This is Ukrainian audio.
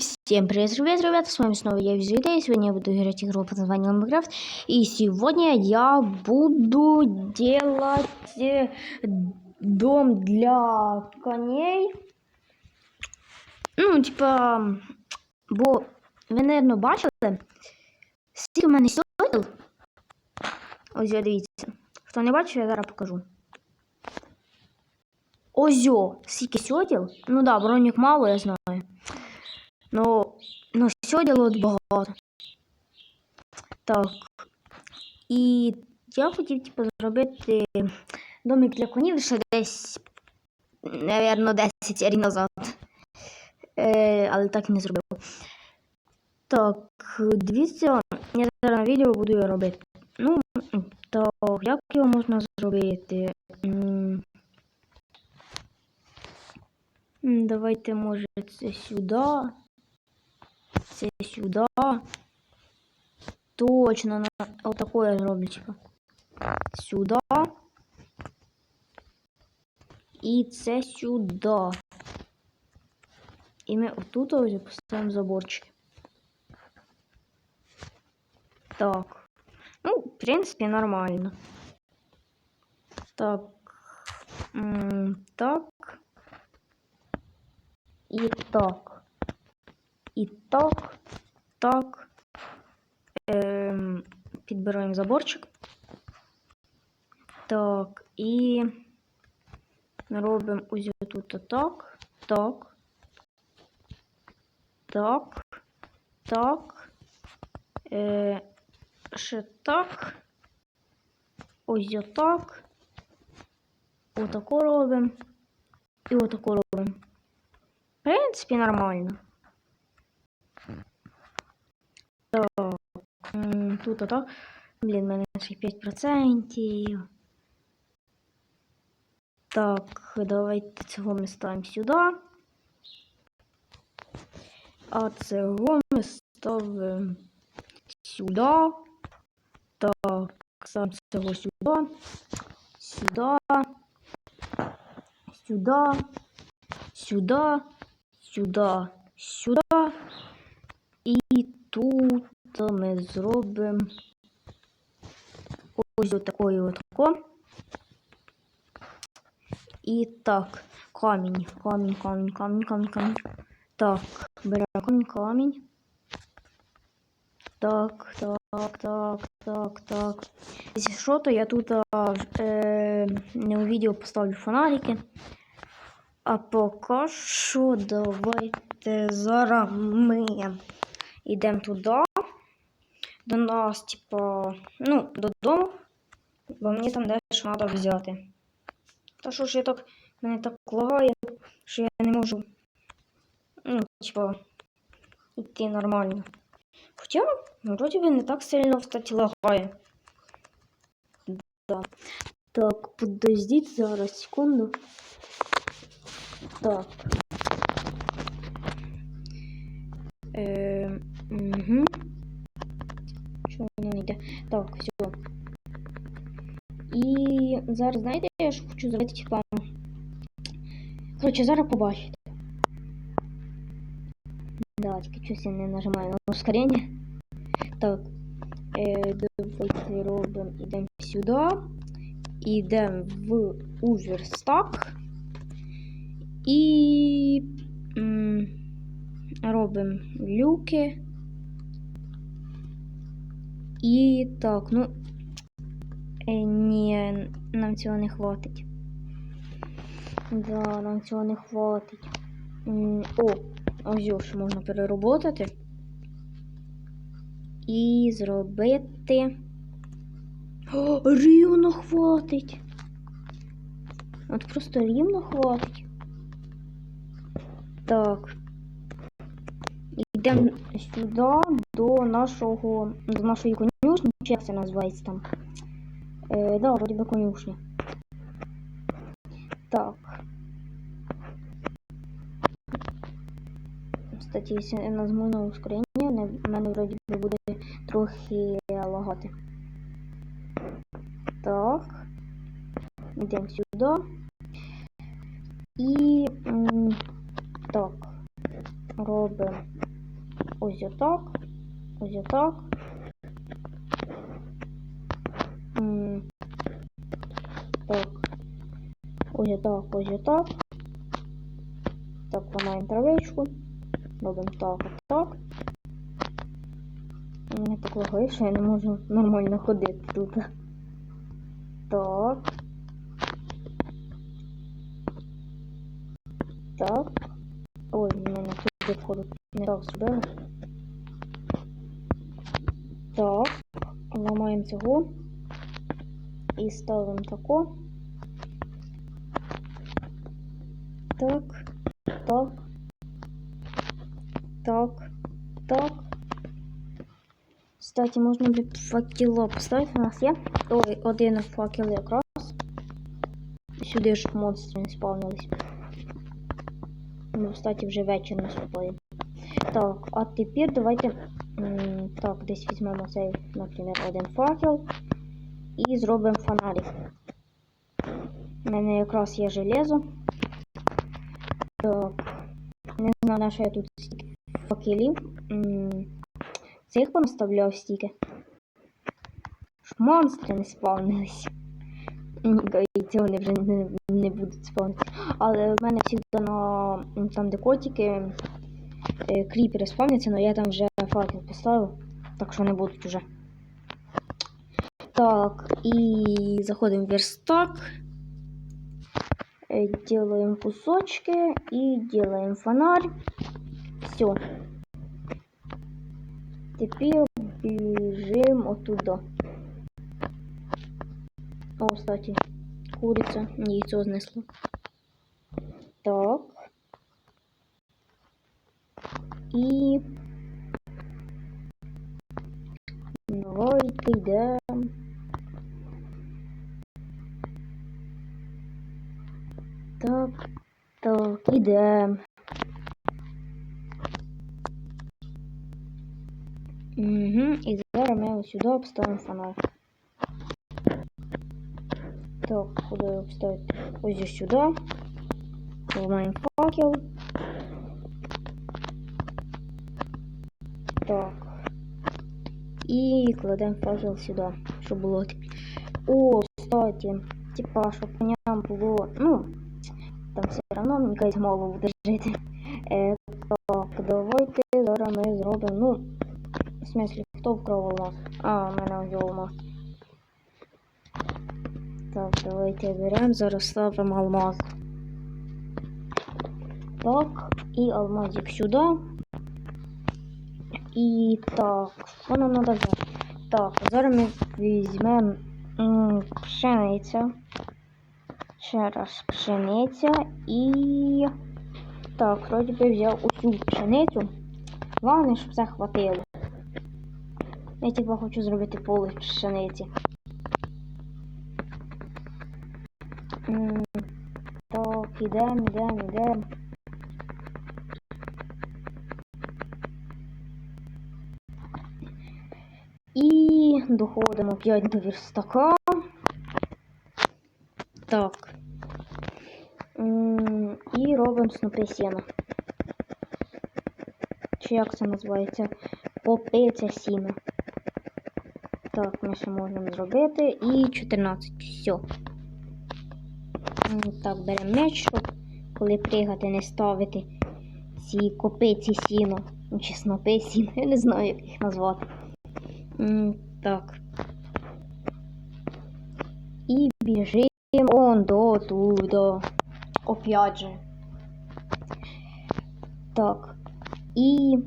всем привет, привет, ребята, с вами снова я Визуида, и сегодня я буду играть игру под названием Minecraft, и сегодня я буду делать э, дом для коней, ну, типа, бо ви, наверное, бачили, скільки в мене сьогодні, ось, о, дивіться, хто не бачив, я зараз покажу. Озьо, скільки сьоділ? Ну да, бронік мало, я знаю. Ну, ну сьоділ от багато. Так. І я хотів, типу, зробити домик для конів ще десь, напевно, 10 років назад. Е, але так і не зробив. Так, дивіться, я зараз на відео буду його робити. Ну, так, як його можна зробити? Давайте, може, це сюди. Це сюди. Точно, на отако я зроблю, типа. Сюди. І це сюди. І ми отут ось поставимо заборчик. Так. Ну, в принципі, нормально. Так. М, Так. І так. І так. Так. Ем, підбираємо заборчик. Так. І робимо ось тут так. Так. Так. Так. Е, ще так. Ось так. Отако робимо. І отако робимо. В принципі, нормально. Так. Тут так. Блін, в мене ще 5%. Так, давайте цього ми ставимо сюди. А цього ми ставимо сюди. Так, сам цього сюди. Сюди. Сюди. Сюди. Сюди. Сюди. Тут ми зробимо ось отакою отако. І так, камінь, камінь, камінь, камінь, камінь, камінь. Так, беремо камінь, камінь. Так, так, так, так, так. Якщо що, то я тут не у відео поставлю фонарики. А поки що давайте зараз ми йдемо туди. До нас, типа, ну, додому, бо мені там дещо треба взяти. Та що ж я так, мене так лагає, що я не можу, ну, типа, йти нормально. Хоча, вроді би не так сильно, кстати, лагає. Да. Так, подождіть зараз секунду. Так. Йде? Так, все. І зараз, знаєте, я ж хочу зробити, типа. Коротше, зараз побачите. Да, тільки щось я не нажимаю на ускорення. Так. Е, давайте робимо, ідемо сюди. Йдемо в уверстак. І м, робимо люки. І так, ну. Е, ні, нам цього не хватить. Да, нам цього не хватить. О, ось що можна перероботати. І зробити. О, рівно хватить. От просто рівно хватить. Так. Йдемо сюди до нашого до нашої конюшні. Чи як це називається там? Е, да, вроді би конюшня. Так. Кстати, якщо я нажму на ускорення, в мене вроді би буде трохи лагати. Так. Йдемо сюди. І так. Робимо ось отак. Ось отак. Ось отак. Так, ламаємо травичку. Робимо так, отак. Мене так лагає, що я не можу нормально ходити тут. Так. Так. Ой, в мене тут входу не так зробили. Так. Ламаємо цього. І ставимо тако. Так. Так. Так. Так. Кстати, можна би факело поставити. У нас є. Ой, один факел якраз. Сюди ж монстри не спавнились. Ну, кстати, вже вечір наступає. Так, а тепер давайте. Так, десь візьмемо цей, наприклад, один факел і зробимо фонарик. У мене якраз є железо. Так. Не знаю, на що я тут стільки факелів. Цих понаставляв стільки. Щоб монстри не спавнились. І цього вони вже не, не будуть спавнити. Але в мене завжди на там, де котики, е, кріпери спавняться, але я там вже факел поставив, так що не будуть вже. Так, і заходимо в верстак. Э, Делаем кусочки и делаем фонарь. Все. Теперь бежим оттуда. О, кстати, курица, яйцо знесло. Так. І давайте йдемо. Так, так, ідемо. Угу, і зараз ми ось сюди обставимо фонарь. Так, куди його обставити? Ось ось сюди. Ламаємо факел. Так. І кладемо факел сюди, щоб було. О, кстати, типа, щоб по ньому було, ну, там все одно якась голову держити. Е, так, давайте зараз ми зробимо, ну, в смислі, хто вкрав алмаз? А, у мене ось алмаз. Так, давайте беремо, зараз ставимо алмаз. Так, і алмазик сюди. І так, що нам треба? Так, зараз ми візьмемо пшениця. Ще раз пшениця і. Так, вроді би взяв усю пшеницю. Головне, щоб все хватило. Я типа хочу зробити поле пшениці. Так, ідемо, ідемо, ідемо. І доходимо 5 до верстака. Так. І робимо снопи сіна. Чи як це називається? Попиця сіна. Так, ми ще можемо зробити. І 14. Все. Так, беремо меч, щоб коли пригати, не ставити ці копиці сіно. Ну, Чи снопи сіна, я не знаю, як їх назвати. Так. І біжимо он до туда. Опять же. Так. І